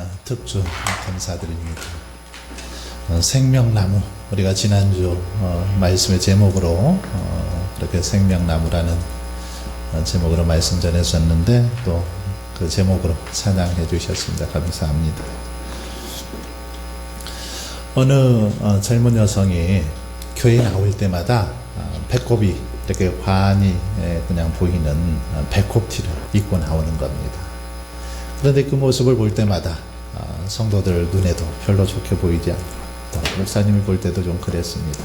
어, 특주 감사드립니다. 어, 생명나무 우리가 지난주 어, 말씀의 제목으로 어, 그렇게 생명나무라는 어, 제목으로 말씀 전해주셨는데 또 그 제목으로 찬양해 주셨습니다. 감사합니다. 어느 어, 젊은 여성이 교회 나올 때마다 어, 배꼽이 이렇게 환히 예, 그냥 보이는 어, 배꼽티를 입고 나오는 겁니다. 그런데 그 모습을 볼 때마다 어, 성도들 눈에도 별로 좋게 보이지 않고 또 목사님을 볼 때도 좀 그랬습니다.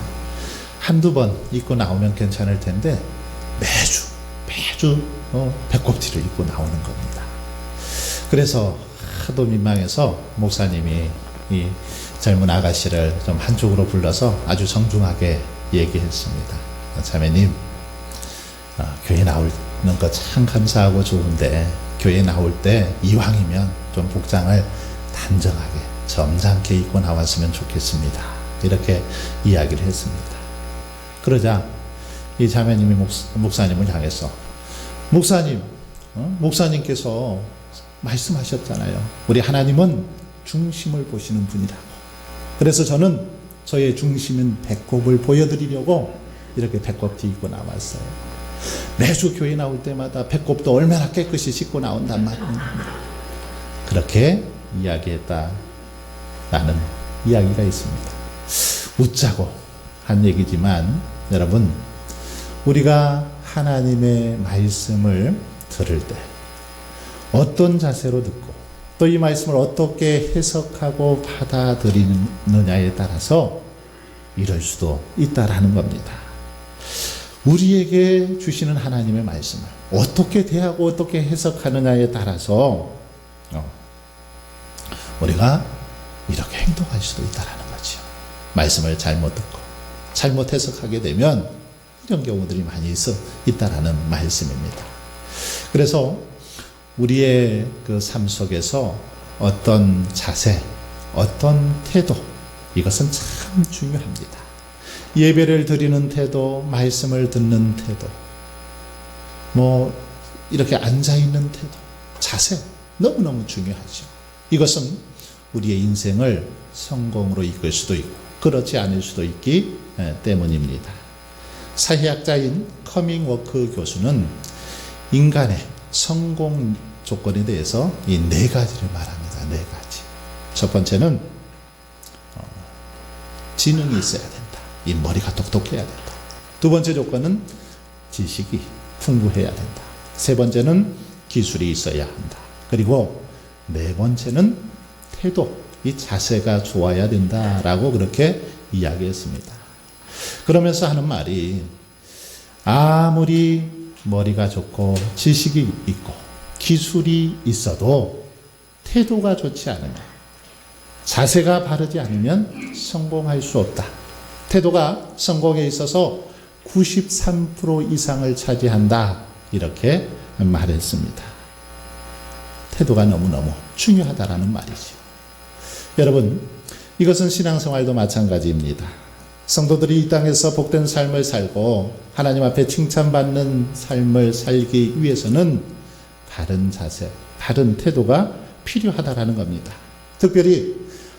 한두 번 입고 나오면 괜찮을 텐데 매주 매주 어, 배꼽티를 입고 나오는 겁니다. 그래서 하도 민망해서 목사님이 이 젊은 아가씨를 좀 한쪽으로 불러서 아주 정중하게 얘기했습니다. 자매님, 아, 교회 나오는 거 참 감사하고 좋은데 교회 나올 때 이왕이면 좀 복장을 단정하게 점잖게 입고 나왔으면 좋겠습니다. 이렇게 이야기를 했습니다. 그러자 이 자매님이 목, 사 님을 향해서 목사님, 어? 목사님께서 말씀하셨잖아요. 우리 하나님은 중심을 보시는 분이라고. 그래서 저는 저의 중심인 배꼽을 보여드리려고 이렇게 배꼽티 입고 나왔어요. 매주 교회 나올 때마다 배꼽도 얼마나 깨끗이 씻고 나온단 말입니다. 그렇게 이야기했다. 라는 이야기가 있습니다. 웃자고 한 얘기지만 여러분, 우리가 하나님의 말씀을 들을 때 어떤 자세로 듣고 또 이 말씀을 어떻게 해석하고 받아들이느냐에 따라서 이럴 수도 있다라는 겁니다. 우리에게 주시는 하나님의 말씀을 어떻게 대하고 어떻게 해석하느냐에 따라서 어, 우리가 이렇게 행동할 수도 있다라는 거죠. 말씀을 잘못 듣고 잘못 해석하게 되면 이런 경우들이 많이 있어 있다라는 말씀입니다. 그래서 우리의 그 삶 속에서 어떤 자세, 어떤 태도, 이것은 참 중요합니다. 예배를 드리는 태도, 말씀을 듣는 태도, 뭐, 이렇게 앉아 있는 태도, 자세, 너무너무 중요하죠. 이것은 우리의 인생을 성공으로 이끌 수도 있고, 그렇지 않을 수도 있기 예, 때문입니다. 사회학자인 커밍 워크 교수는 인간의 성공 조건에 대해서 이 네 가지를 말합니다. 네 가지. 첫 번째는 어, 지능이 있어야 된다. 이 머리가 똑똑해야 된다. 두 번째 조건은 지식이 풍부해야 된다. 세 번째는 기술이 있어야 한다. 그리고 네 번째는 태도, 이 자세가 좋아야 된다라고 그렇게 이야기했습니다. 그러면서 하는 말이 아무리 머리가 좋고 지식이 있고 기술이 있어도 태도가 좋지 않으면 자세가 바르지 않으면 성공할 수 없다. 태도가 성공에 있어서 93% 이상을 차지한다. 이렇게 말했습니다. 태도가 너무너무 중요하다라는 말이죠. 여러분, 이것은 신앙생활도 마찬가지입니다. 성도들이 이 땅에서 복된 삶을 살고 하나님 앞에 칭찬받는 삶을 살기 위해서는 바른 자세, 바른 태도가 필요하다라는 겁니다. 특별히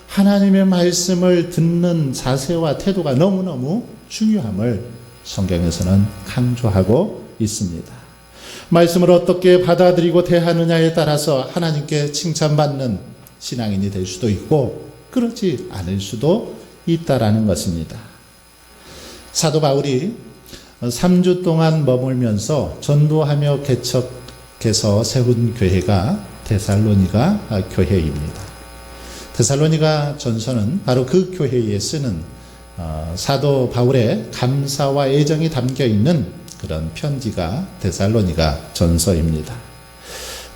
하나님의 말씀을 듣는 자세와 태도가 너무너무 중요함을 성경에서는 강조하고 있습니다. 말씀을 어떻게 받아들이고 대하느냐에 따라서 하나님께 칭찬받는 신앙인이 될 수도 있고 그렇지 않을 수도 있다라는 것입니다. 사도 바울이 3주 동안 머물면서 전도하며 개척해서 세운 교회가 데살로니가 교회입니다. 데살로니가 전서는 바로 그 교회에 쓰는 어, 사도 바울의 감사와 애정이 담겨 있는 그런 편지가 데살로니가 전서입니다.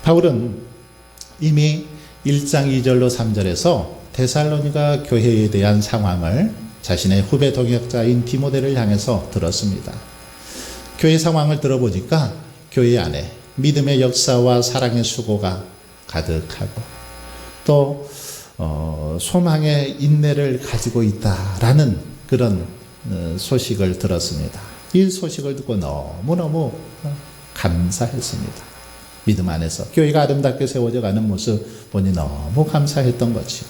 바울은 이미 1장 2절로 3절에서 데살로니가 교회에 대한 상황을 자신의 후배 동역자인 디모데를 향해서 들었습니다. 교회 상황을 들어보니까 교회 안에 믿음의 역사와 사랑의 수고가 가득하고 또 어, 소망의 인내를 가지고 있다라는 그런 어, 소식을 들었습니다. 이 소식을 듣고 너무너무 감사했습니다. 믿음 안에서 교회가 아름답게 세워져 가는 모습 보니 너무 감사했던 거지요.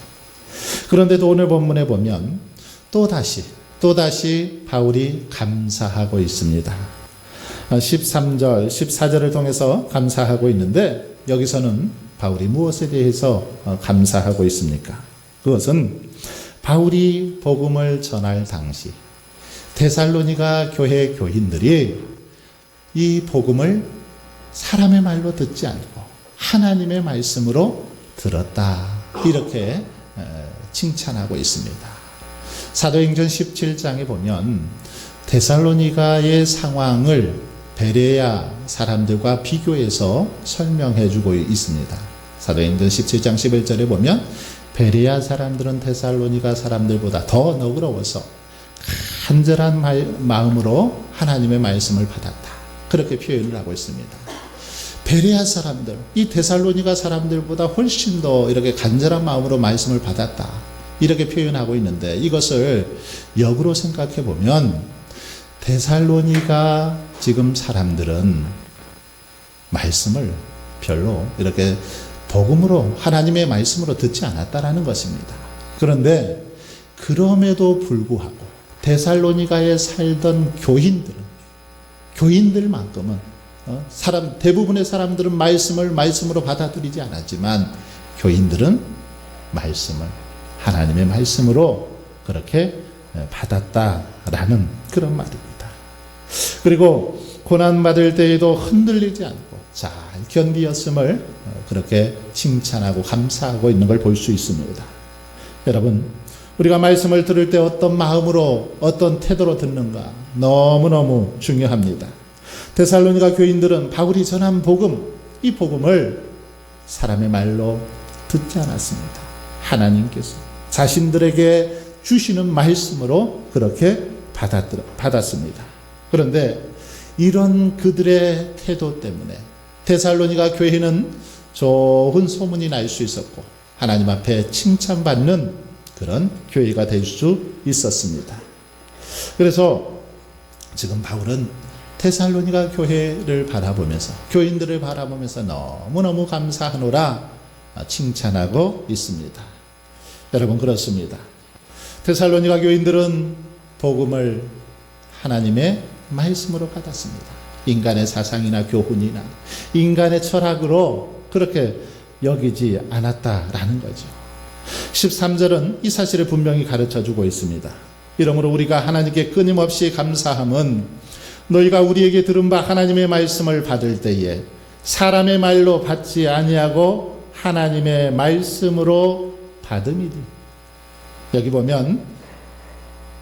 그런데도 오늘 본문에 보면 또 다시 또 다시 바울이 감사하고 있습니다. 13절, 14절을 통해서 감사하고 있는데 여기서는 바울이 무엇에 대해서 어, 감사하고 있습니까? 그것은 바울이 복음을 전할 당시 데살로니가 교회 교인들이 이 복음을 사람의 말로 듣지 않고 하나님의 말씀으로 들었다. 이렇게 어, 칭찬하고 있습니다. 사도행전 17장에 보면 데살로니가의 상황을 베레아 사람들과 비교해서 설명해 주고 있습니다. 사도행전 17장 11절에 보면 베레아 사람들은 데살로니가 사람들보다 더 너그러워서 간절한 말- 마음으로 하나님의 말씀을 받았다. 그렇게 표현을 하고 있습니다. 베레아 사람들, 이 데살로니가 사람들보다 훨씬 더 이렇게 간절한 마음으로 말씀을 받았다. 이렇게 표현하고 있는데 이것을 역으로 생각해 보면 데살로니가 지금 사람들은 말씀을 별로 이렇게 복음으로 하나님의 말씀으로 듣지 않았다라는 것입니다. 그런데 그럼에도 불구하고 데살로니가에 살던 교인들은 교인들만큼은 어, 사람 대부분의 사람들은 말씀을 말씀으로 받아들이지 않았지만 교인들은 말씀을 하나님의 말씀으로 그렇게 예, 받았다라는 그런 말입니다. 그리고 고난 받을 때에도 흔들리지 않고 잘 견디었음을 어, 그렇게 칭찬하고 감사하고 있는 걸 볼 수 있습니다. 여러분, 우리가 말씀을 들을 때 어떤 마음으로 어떤 태도로 듣는가 너무너무 중요합니다. 데살로니가 교인들은 바울이 전한 복음, 이 복음을 사람의 말로 듣지 않았습니다. 하나님께서 자신들에게 주시는 말씀으로 그렇게 받았, 받았습니다. 그런데 이런 그들의 태도 때문에 데살로니가 교회는 좋은 소문이 날 수 있었고 하나님 앞에 칭찬받는 그런 교회가 될 수 있었습니다. 그래서 지금 바울은 테살로니가 교회를 바라보면서 교인들을 바라보면서 너무너무 감사하노라 칭찬하고 있습니다. 여러분 그렇습니다. 테살로니가 교인들은 복음을 하나님의 말씀으로 받았습니다. 인간의 사상이나 교훈이나 인간의 철학으로 그렇게 여기지 않았다라는 거죠. 13절은 이 사실을 분명히 가르쳐 주고 있습니다. 이러므로 우리가 하나님께 끊임없이 감사함은 너희가 우리에게 들은 바 하나님의 말씀을 받을 때에 사람의 말로 받지 아니하고 하나님의 말씀으로 받음이니 여기 보면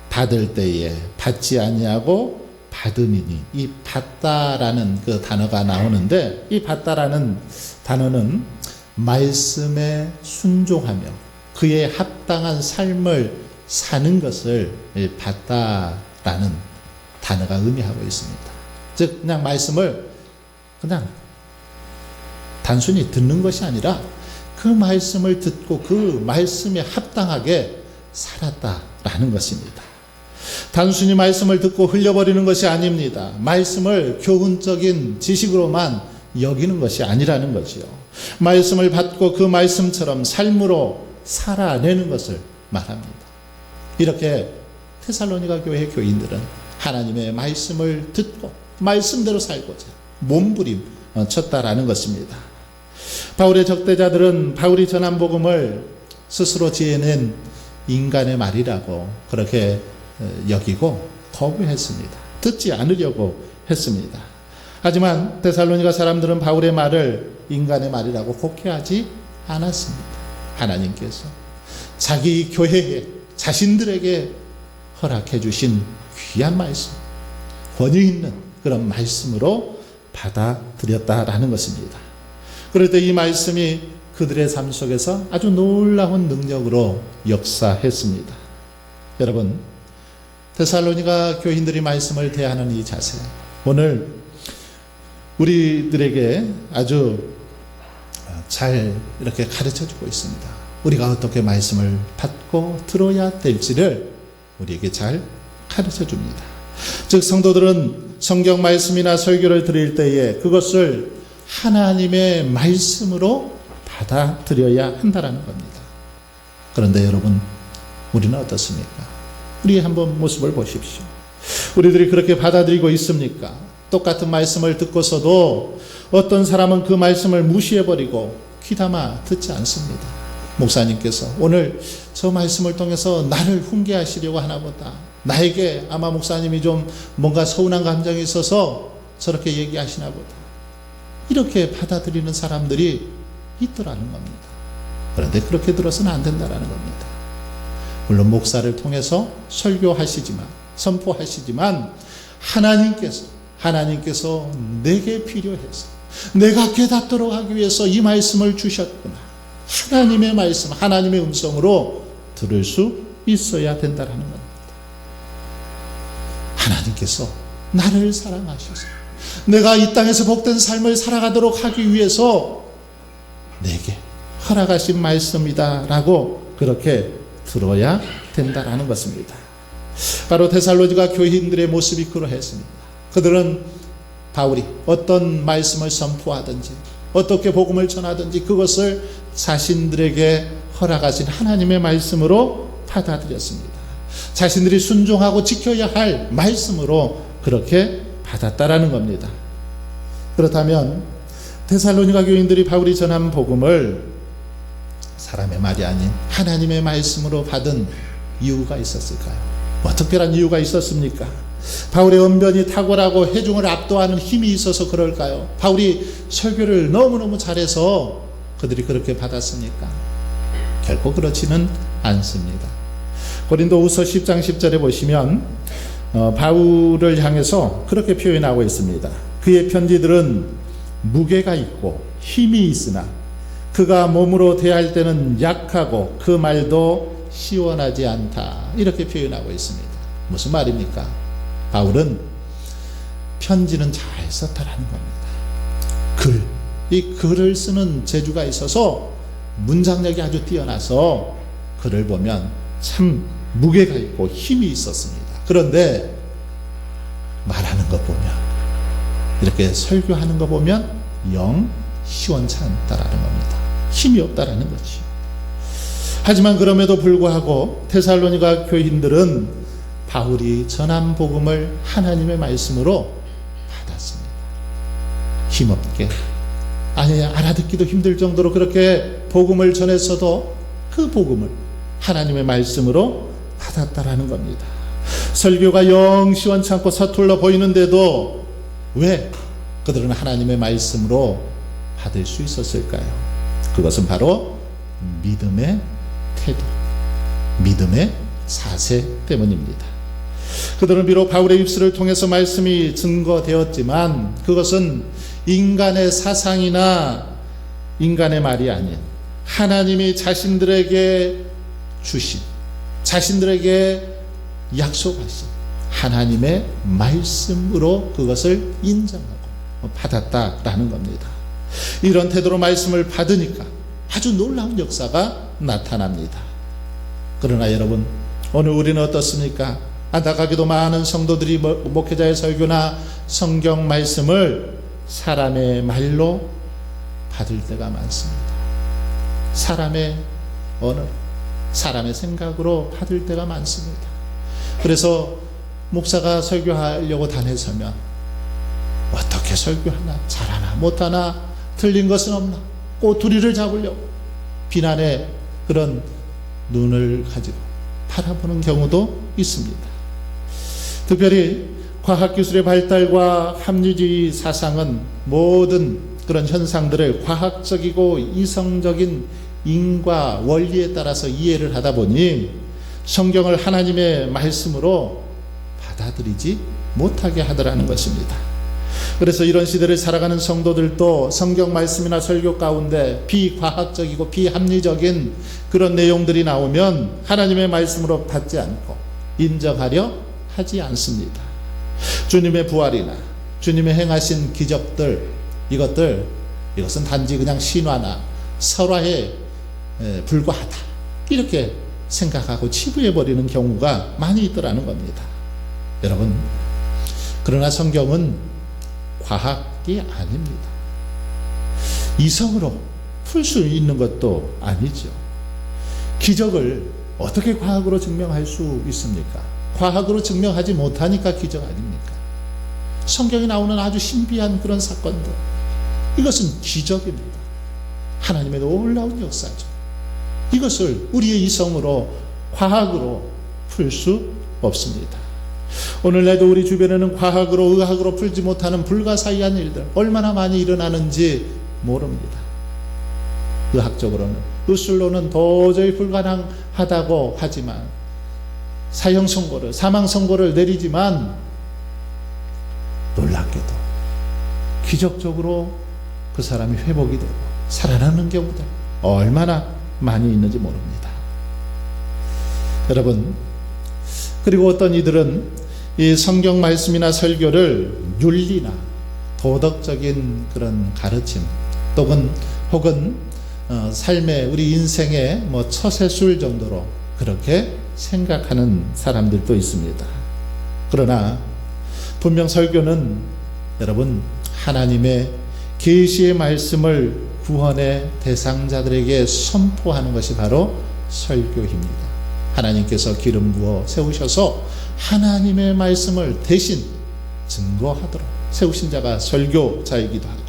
받을 때에 받지 아니하고 받음이니 이 받다라는 그 단어가 나오는데 이 받다라는 단어는 말씀에 순종하며 그에 합당한 삶을 사는 것을 받다라는 단어가 의미하고 있습니다. 즉 그냥 말씀을 그냥 단순히 듣는 것이 아니라 그 말씀을 듣고 그 말씀에 합당하게 살았다라는 것입니다. 단순히 말씀을 듣고 흘려버리는 것이 아닙니다. 말씀을 교훈적인 지식으로만 여기는 것이 아니라는 거지요. 말씀을 받고 그 말씀처럼 삶으로 살아내는 것을 말합니다. 이렇게 테살로니가 교회 교인들은 하나님의 말씀을 듣고 말씀대로 살고자 몸부림 쳤다라는 것입니다. 바울의 적대자들은 바울이 전한 복음을 스스로 지어낸 인간의 말이라고 그렇게 여기고 거부했습니다. 듣지 않으려고 했습니다. 하지만 데살로니가 사람들은 바울의 말을 인간의 말이라고 곡해하지 않았습니다. 하나님께서 자기 교회에 자신들에게 허락해 주신 귀한 말씀, 권위 있는 그런 말씀으로 받아들였다라는 것입니다. 그럴 때 이 말씀이 그들의 삶 속에서 아주 놀라운 능력으로 역사했습니다. 여러분, 데살로니가 교인들이 말씀을 대하는 이 자세, 오늘 우리들에게 아주 잘 이렇게 가르쳐 주고 있습니다. 우리가 어떻게 말씀을 받고 들어야 될지를 우리에게 잘 가르쳐 줍니다. 즉, 성도들은 성경 말씀이나 설교를 드릴 때에 그것을 하나님의 말씀으로 받아들여야 한다는 겁니다. 그런데 여러분, 우리는 어떻습니까? 우리 한번 모습을 보십시오. 우리들이 그렇게 받아들이고 있습니까? 똑같은 말씀을 듣고서도 어떤 사람은 그 말씀을 무시해버리고 귀담아 듣지 않습니다. 목사님께서 오늘 저 말씀을 통해서 나를 훈계하시려고 하나 보다. 나에게 아마 목사님이 좀 뭔가 서운한 감정이 있어서 저렇게 얘기하시나 보다. 이렇게 받아들이는 사람들이 있더라는 겁니다. 그런데 그렇게 들어서는 안 된다라는 겁니다. 물론 목사를 통해서 설교하시지만 선포하시지만 하나님께서 하나님께서 내게 필요해서 내가 깨닫도록 하기 위해서 이 말씀을 주셨구나. 하나님의 말씀, 하나님의 음성으로 들을 수 있어야 된다라는 겁니다. 하나님께서 나를 사랑하셔서 내가 이 땅에서 복된 삶을 살아가도록 하기 위해서 내게 허락하신 말씀이다라고 그렇게 들어야 된다라는 것입니다. 바로 데살로니가 교인들의 모습이 그러했습니다. 그들은 바울이 어떤 말씀을 선포하든지 어떻게 복음을 전하든지 그것을 자신들에게 허락하신 하나님의 말씀으로 받아들였습니다. 자신들이 순종하고 지켜야 할 말씀으로 그렇게 받았다라는 겁니다. 그렇다면 데살로니가 교인들이 바울이 전한 복음을 사람의 말이 아닌 하나님의 말씀으로 받은 이유가 있었을까요? 뭐 특별한 이유가 있었습니까? 바울의 언변이 탁월하고 회중을 압도하는 힘이 있어서 그럴까요? 바울이 설교를 너무너무 잘해서 그들이 그렇게 받았습니까? 결코 그렇지는 않습니다. 고린도후서 10장 10절에 보시면 어, 바울을 향해서 그렇게 표현하고 있습니다. 그의 편지들은 무게가 있고 힘이 있으나 그가 몸으로 대할 때는 약하고 그 말도 시원하지 않다. 이렇게 표현하고 있습니다. 무슨 말입니까? 바울은 편지는 잘 썼다라는 겁니다. 글, 이 글을 쓰는 재주가 있어서 문장력이 아주 뛰어나서 글을 보면 참 무게가 있고 힘이 있었습니다. 그런데 말하는 거 보면 이렇게 설교하는 거 보면 영 시원치 않다라는 겁니다. 힘이 없다라는 거지. 하지만 그럼에도 불구하고 테살로니가 교인들은 바울이 전한 복음을 하나님의 말씀으로 받았습니다. 힘없게 아니 알아듣기도 힘들 정도로 그렇게 복음을 전했어도 그 복음을 하나님의 말씀으로 받았다라는 겁니다. 설교가 영 시원치 않고 서툴러 보이는데도 왜 그들은 하나님의 말씀으로 받을 수 있었을까요? 그것은 바로 믿음의 태도, 믿음의 사세 때문입니다. 그들은 비록 바울의 입술을 통해서 말씀이 증거되었지만 그것은 인간의 사상이나 인간의 말이 아닌 하나님이 자신들에게 주신 자신들에게 약속하신 하나님의 말씀으로 그것을 인정하고 받았다라는 겁니다. 이런 태도로 말씀을 받으니까 아주 놀라운 역사가 나타납니다. 그러나 여러분, 오늘 우리는 어떻습니까? 안타깝게도 많은 성도들이 목회자의 설교나 성경 말씀을 사람의 말로 받을 때가 많습니다. 사람의 언어, 사람의 생각으로 받을 때가 많습니다. 그래서 목사가 설교하려고 단에 서면 어떻게 설교하나 잘하나 못하나 틀린 것은 없나 꼬투리를 잡으려고 비난의 그런 눈을 가지고 바라보는 경우도 있습니다. 특별히 과학기술의 발달과 합리주의 사상은 모든 그런 현상들을 과학적이고 이성적인 인과 원리에 따라서 이해를 하다 보니 성경을 하나님의 말씀으로 받아들이지 못하게 하더라는 것입니다. 그래서 이런 시대를 살아가는 성도들도 성경 말씀이나 설교 가운데 비과학적이고 비합리적인 그런 내용들이 나오면 하나님의 말씀으로 받지 않고 인정하려 하지 않습니다. 주님의 부활이나 주님의 행하신 기적들 이것들 이것은 단지 그냥 신화나 설화에 불과하다 이렇게 생각하고 치부해 버리는 경우가 많이 있더라는 겁니다. 여러분 그러나 성경은 과학이 아닙니다. 이성으로 풀 수 있는 것도 아니죠. 기적을 어떻게 과학으로 증명할 수 있습니까? 과학으로 증명하지 못하니까 기적 아닙니까? 성경에 나오는 아주 신비한 그런 사건들. 이것은 기적입니다. 하나님의 놀라운 역사죠. 이것을 우리의 이성으로 과학으로 풀 수 없습니다. 오늘날도 우리 주변에는 과학으로 의학으로 풀지 못하는 불가사의한 일들 얼마나 많이 일어나는지 모릅니다. 의학적으로는 의술로는 도저히 불가능하다고 하지만 사형 선고를 사망 선고를 내리지만 놀랍게도 기적적으로 그 사람이 회복이 되고 살아나는 경우들 얼마나 많이 있는지 모릅니다. 여러분 그리고 어떤 이들은 이 성경 말씀이나 설교를 윤리나 도덕적인 그런 가르침 또는 혹은 어, 삶의 우리 인생의 뭐 처세술 정도로 그렇게 생각하는 사람들도 있습니다. 그러나 분명 설교는 여러분 하나님의 계시의 말씀을 구원의 대상자들에게 선포하는 것이 바로 설교입니다. 하나님께서 기름 부어 세우셔서 하나님의 말씀을 대신 증거하도록 세우신 자가 설교자이기도 하고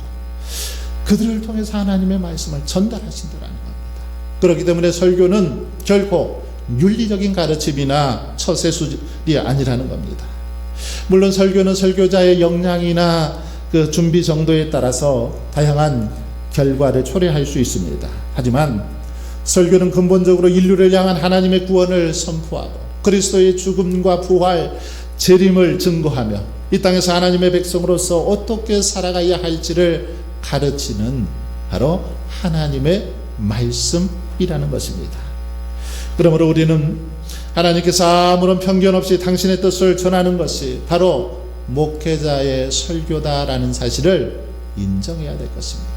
그들을 통해서 하나님의 말씀을 전달하신다는 겁니다. 그렇기 때문에 설교는 결코 윤리적인 가르침이나 처세술이 아니라는 겁니다. 물론 설교는 설교자의 역량이나 그 준비 정도에 따라서 다양한 결과를 초래할 수 있습니다. 하지만 설교는 근본적으로 인류를 향한 하나님의 구원을 선포하고 그리스도의 죽음과 부활, 재림을 증거하며 이 땅에서 하나님의 백성으로서 어떻게 살아가야 할지를 가르치는 바로 하나님의 말씀이라는 것입니다. 그러므로 우리는 하나님께서 아무런 편견 없이 당신의 뜻을 전하는 것이 바로 목회자의 설교다라는 사실을 인정해야 될 것입니다.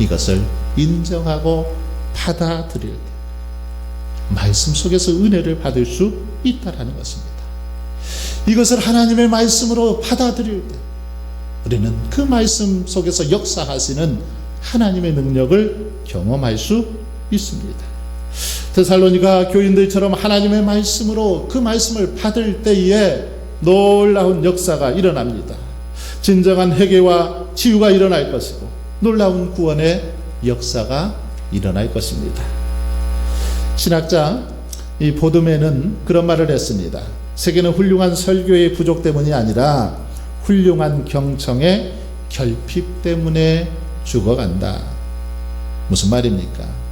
이것을 인정하고 받아들일 때 말씀 속에서 은혜를 받을 수 있다라는 것입니다. 이것을 하나님의 말씀으로 받아들일 때 우리는 그 말씀 속에서 역사하시는 하나님의 능력을 경험할 수 있습니다. 데살로니가 교인들처럼 하나님의 말씀으로 그 말씀을 받을 때에 놀라운 역사가 일어납니다. 진정한 회개와 치유가 일어날 것이고 놀라운 구원의 역사가 일어날 것입니다. 신학자 이 보드맨은 그런 말을 했습니다. 세계는 훌륭한 설교의 부족 때문이 아니라 훌륭한 경청의 결핍 때문에 죽어간다. 무슨 말입니까?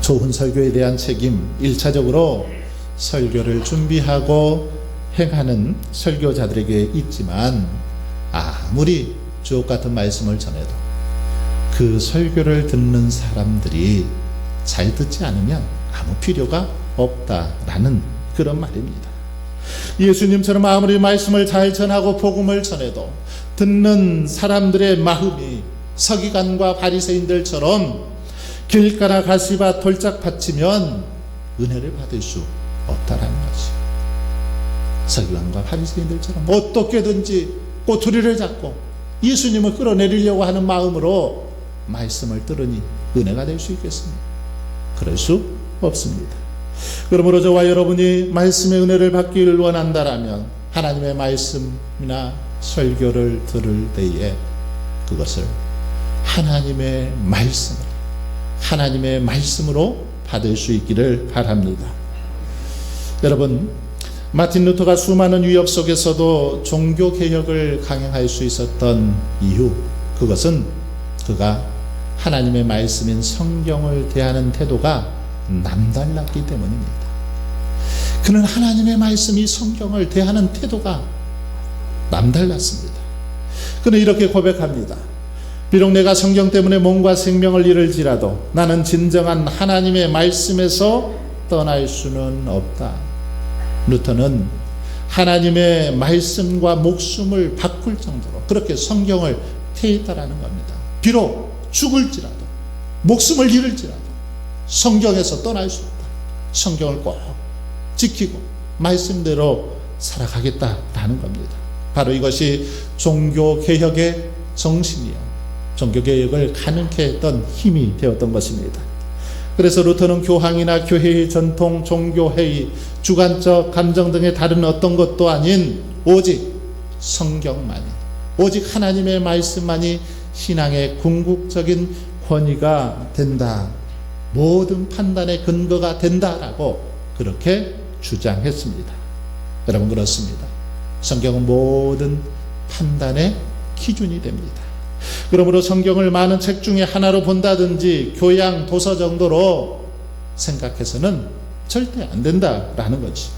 좋은 설교에 대한 책임, 1차적으로 설교를 준비하고 행하는 설교자들에게 있지만, 아무리 주옥 같은 말씀을 전해도 그 설교를 듣는 사람들이 잘 듣지 않으면 아무 필요가 없다라는 그런 말입니다. 예수님처럼 아무리 말씀을 잘 전하고 복음을 전해도 듣는 사람들의 마음이 서기관과 바리새인들처럼 길가나 가시밭 돌짝 받치면 은혜를 받을 수 없다라는 것이 서기관과 바리새인들처럼 어떻게든지 꼬투리를 잡고 예수님을 끌어내리려고 하는 마음으로 말씀을 들으니 은혜가 될 수 있겠습니까? 그럴 수 없습니다. 그러므로 저와 여러분이 말씀의 은혜를 받기를 원한다라면 하나님의 말씀이나 설교를 들을 때에 그것을 하나님의 말씀을 하나님의 말씀으로 받을 수 있기를 바랍니다. 여러분 마틴 루터가 수많은 위협 속에서도 종교 개혁을 강행할 수 있었던 이유 그것은 그가 하나님의 말씀인 성경을 대하는 태도가 남달랐기 때문입니다. 그는 하나님의 말씀이 성경을 대하는 태도가 남달랐습니다. 그는 이렇게 고백합니다. 비록 내가 성경 때문에 몸과 생명을 잃을지라도 나는 진정한 하나님의 말씀에서 떠날 수는 없다. 루터는 하나님의 말씀과 목숨을 바꿀 정도로 그렇게 성경을 태했다라는 겁니다. 비록 죽을지라도 목숨을 잃을지라도 성경에서 떠날 수 없다. 성경을 꼭 지키고 말씀대로 살아가겠다라는 겁니다. 바로 이것이 종교 개혁의 정신이요. 종교개혁을 가능케 했던 힘이 되었던 것입니다. 그래서 루터는 교황이나 교회의 전통, 종교회의, 주관적 감정 등의 다른 어떤 것도 아닌 오직 성경만이, 오직 하나님의 말씀만이 신앙의 궁극적인 권위가 된다. 모든 판단의 근거가 된다라고 그렇게 주장했습니다. 여러분 그렇습니다. 성경은 모든 판단의 기준이 됩니다. 그러므로 성경을 많은 책 중에 하나로 본다든지 교양 도서 정도로 생각해서는 절대 안 된다라는 거지.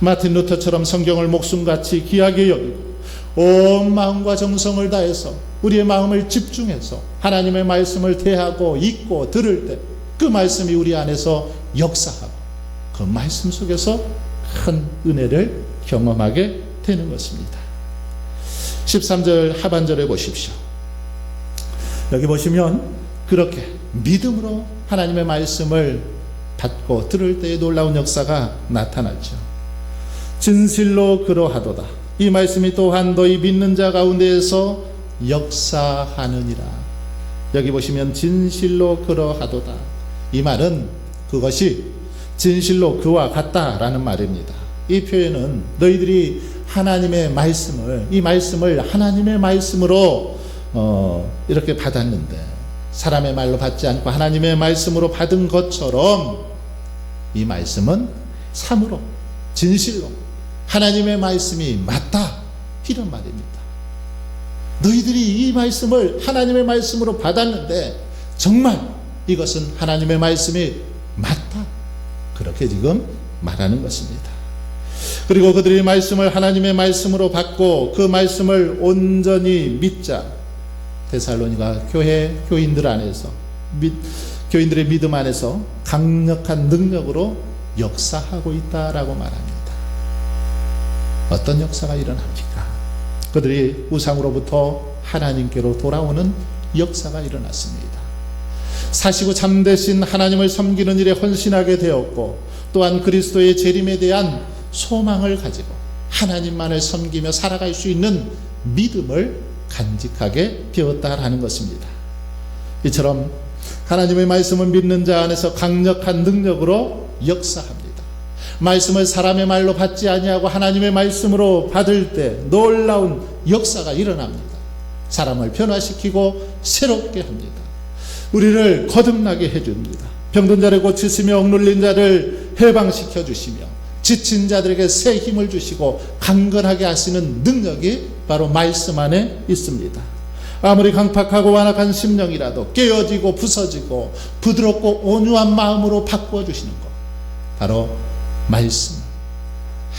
마틴 루터처럼 성경을 목숨같이 귀하게 여기고 온 마음과 정성을 다해서 우리의 마음을 집중해서 하나님의 말씀을 대하고 읽고 들을 때 그 말씀이 우리 안에서 역사하고 그 말씀 속에서 큰 은혜를 경험하게 되는 것입니다. 13절 하반절에 보십시오. 여기 보시면 그렇게 믿음으로 하나님의 말씀을 받고 들을 때의 놀라운 역사가 나타나죠. 진실로 그러하도다. 이 말씀이 또한 너희 믿는 자 가운데에서 역사하느니라. 여기 보시면 진실로 그러하도다. 이 말은 그것이 진실로 그와 같다라는 말입니다. 이 표현은 너희들이 하나님의 말씀을 이 말씀을 하나님의 말씀으로 어, 이렇게 받았는데 사람의 말로 받지 않고 하나님의 말씀으로 받은 것처럼 이 말씀은 참으로 진실로 하나님의 말씀이 맞다 이런 말입니다. 너희들이 이 말씀을 하나님의 말씀으로 받았는데 정말 이것은 하나님의 말씀이 맞다 그렇게 지금 말하는 것입니다. 그리고 그들이 말씀을 하나님의 말씀으로 받고 그 말씀을 온전히 믿자. 데살로니가 교회 교인들 안에서 믿, 교인들의 믿음 안에서 강력한 능력으로 역사하고 있다라고 말합니다. 어떤 역사가 일어납니까? 그들이 우상으로부터 하나님께로 돌아오는 역사가 일어났습니다. 사시고 참되신 하나님을 섬기는 일에 헌신하게 되었고 또한 그리스도의 재림에 대한 소망을 가지고 하나님만을 섬기며 살아갈 수 있는 믿음을 간직하게 되었다라는 것입니다. 이처럼 하나님의 말씀을 믿는 자 안에서 강력한 능력으로 역사합니다. 말씀을 사람의 말로 받지 아니하고 하나님의 말씀으로 받을 때 놀라운 역사가 일어납니다. 사람을 변화시키고 새롭게 합니다. 우리를 거듭나게 해줍니다. 병든 자를 고치시며 억눌린 자를 해방시켜 주시며 지친 자들에게 새 힘을 주시고 강건하게 하시는 능력이 바로 말씀 안에 있습니다. 아무리 강팍하고 완악한 심령이라도 깨어지고 부서지고 부드럽고 온유한 마음으로 바꾸어 주시는 것. 바로 말씀.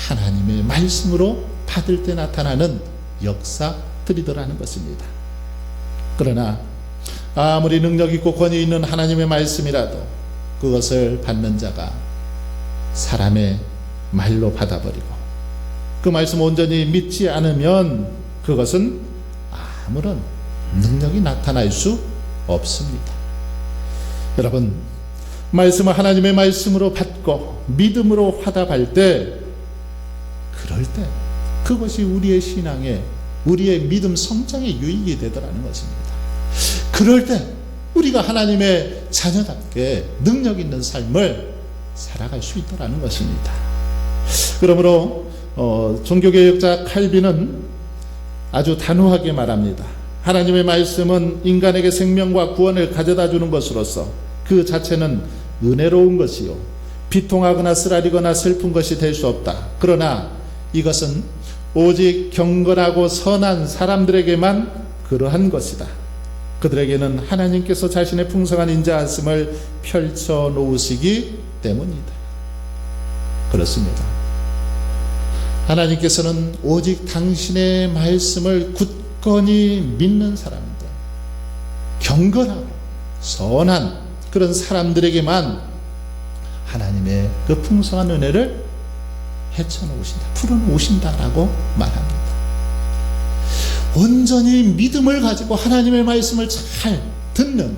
하나님의 말씀으로 받을 때 나타나는 역사들이더라는 것입니다. 그러나 아무리 능력 있고 권위 있는 하나님의 말씀이라도 그것을 받는 자가 사람의 말로 받아버리고 그 말씀 온전히 믿지 않으면 그것은 아무런 능력이 나타날 수 없습니다. 여러분, 말씀을 하나님의 말씀으로 받고 믿음으로 화답할 때, 그럴 때 그것이 우리의 신앙에 우리의 믿음 성장의 유익이 되더라는 것입니다. 그럴 때 우리가 하나님의 자녀답게 능력 있는 삶을 살아갈 수 있다라는 것입니다. 그러므로 어, 종교개혁자 칼빈은 아주 단호하게 말합니다. 하나님의 말씀은 인간에게 생명과 구원을 가져다 주는 것으로서 그 자체는 은혜로운 것이요. 비통하거나 쓰라리거나 슬픈 것이 될 수 없다. 그러나 이것은 오직 경건하고 선한 사람들에게만 그러한 것이다. 그들에게는 하나님께서 자신의 풍성한 인자하심을 펼쳐 놓으시기 때문이다. 그렇습니다. 하나님께서는 오직 당신의 말씀을 굳건히 믿는 사람들, 경건하고 선한 그런 사람들에게만 하나님의 그 풍성한 은혜를 헤쳐놓으신다, 풀어놓으신다라고 말합니다. 온전히 믿음을 가지고 하나님의 말씀을 잘 듣는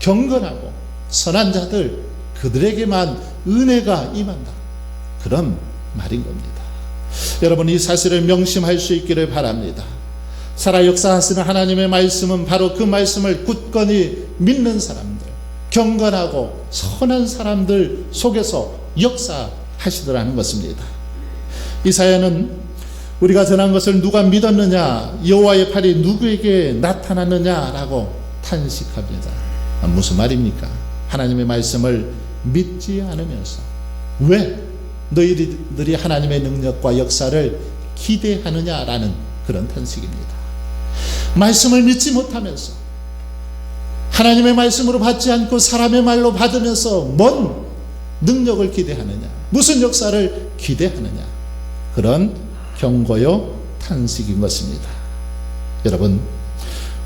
경건하고 선한 자들, 그들에게만 은혜가 임한다. 그런 말인 겁니다. 여러분 이 사실을 명심할 수 있기를 바랍니다. 살아 역사하시는 하나님의 말씀은 바로 그 말씀을 굳건히 믿는 사람들, 경건하고 선한 사람들 속에서 역사하시더라는 것입니다. 이사야는 우리가 전한 것을 누가 믿었느냐, 여호와의 팔이 누구에게 나타났느냐라고 탄식합니다. 아, 무슨 말입니까? 하나님의 말씀을 믿지 않으면서 왜 너희들이 하나님의 능력과 역사를 기대하느냐라는 그런 탄식입니다. 말씀을 믿지 못하면서 하나님의 말씀으로 받지 않고 사람의 말로 받으면서 뭔 능력을 기대하느냐, 무슨 역사를 기대하느냐, 그런 경고요 탄식인 것입니다. 여러분,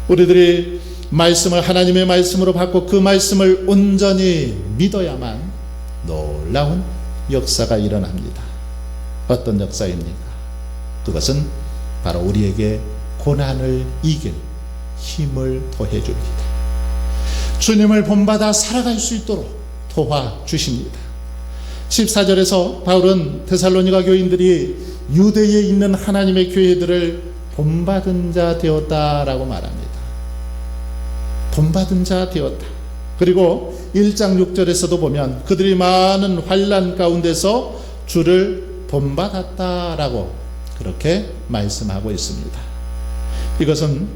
우리들이 말씀을 하나님의 말씀으로 받고 그 말씀을 온전히 믿어야만 놀라운 역사가 일어납니다. 어떤 역사입니까? 그것은 바로 우리에게 고난을 이길 힘을 더해 줍니다. 주님을 본받아 살아갈 수 있도록 도와 주십니다. 14절에서 바울은 데살로니가 교인들이 유대에 있는 하나님의 교회들을 본받은 자 되었다라고 말합니다. 본받은 자 되었다. 그리고 1장 6절에서도 보면 그들이 많은 환란 가운데서 주를 본받았다라고 그렇게 말씀하고 있습니다. 이것은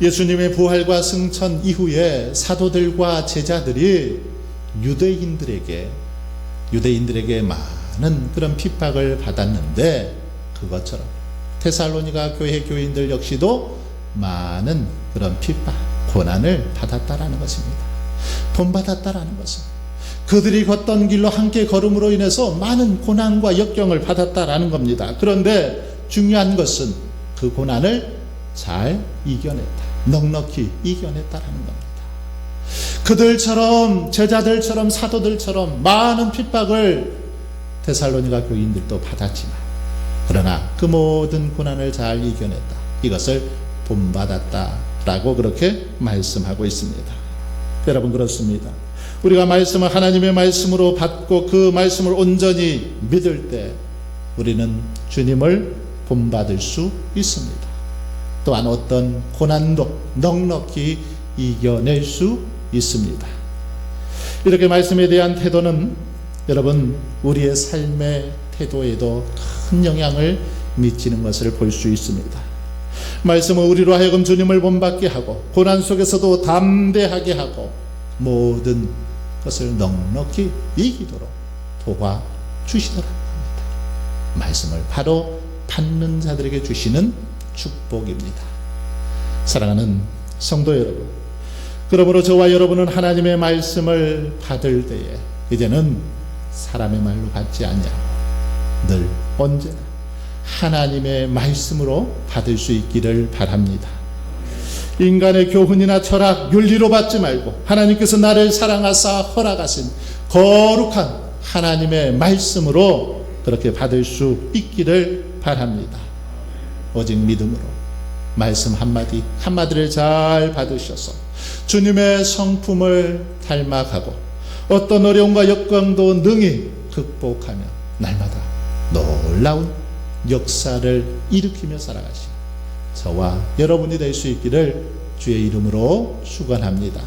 예수님의 부활과 승천 이후에 사도들과 제자들이 유대인들에게 유대인들에게 많은 그런 핍박을 받았는데 그것처럼 테살로니가 교회 교인들 역시도 많은 그런 핍박, 고난을 받았다라는 것입니다. 본받았다라는 것은 그들이 걷던 길로 함께 걸음으로 인해서 많은 고난과 역경을 받았다라는 겁니다. 그런데 중요한 것은 그 고난을 잘 이겨냈다. 넉넉히 이겨냈다라는 겁니다. 그들처럼 제자들처럼 사도들처럼 많은 핍박을 데살로니가 교인들도 받았지만 그러나 그 모든 고난을 잘 이겨냈다. 이것을 본받았다라고 그렇게 말씀하고 있습니다. 여러분 그렇습니다. 우리가 말씀을 하나님의 말씀으로 받고 그 말씀을 온전히 믿을 때 우리는 주님을 본받을 수 있습니다. 또한 어떤 고난도 넉넉히 이겨낼 수 있습니다. 이렇게 말씀에 대한 태도는 여러분 우리의 삶의 태도에도 큰 영향을 미치는 것을 볼 수 있습니다. 말씀은 우리로 하여금 주님을 본받게 하고 고난 속에서도 담대하게 하고 모든 것을 넉넉히 이기도록 도와주시더라는 겁니다. 말씀을 바로 받는 자들에게 주시는 축복입니다. 사랑하는 성도 여러분, 그러므로 저와 여러분은 하나님의 말씀을 받을 때에 이제는 사람의 말로 받지 않냐고 늘 언제나 하나님의 말씀으로 받을 수 있기를 바랍니다. 인간의 교훈이나 철학, 윤리로 받지 말고 하나님께서 나를 사랑하사 허락하신 거룩한 하나님의 말씀으로 그렇게 받을 수 있기를 바랍니다. 오직 믿음으로 말씀 한마디 한마디를 잘 받으셔서 주님의 성품을 닮아가고 어떤 어려움과 역광도 능히 극복하며 날마다 놀라운 역사를 일으키며 살아가시고 저와 여러분이 될 수 있기를 주의 이름으로 축원합니다.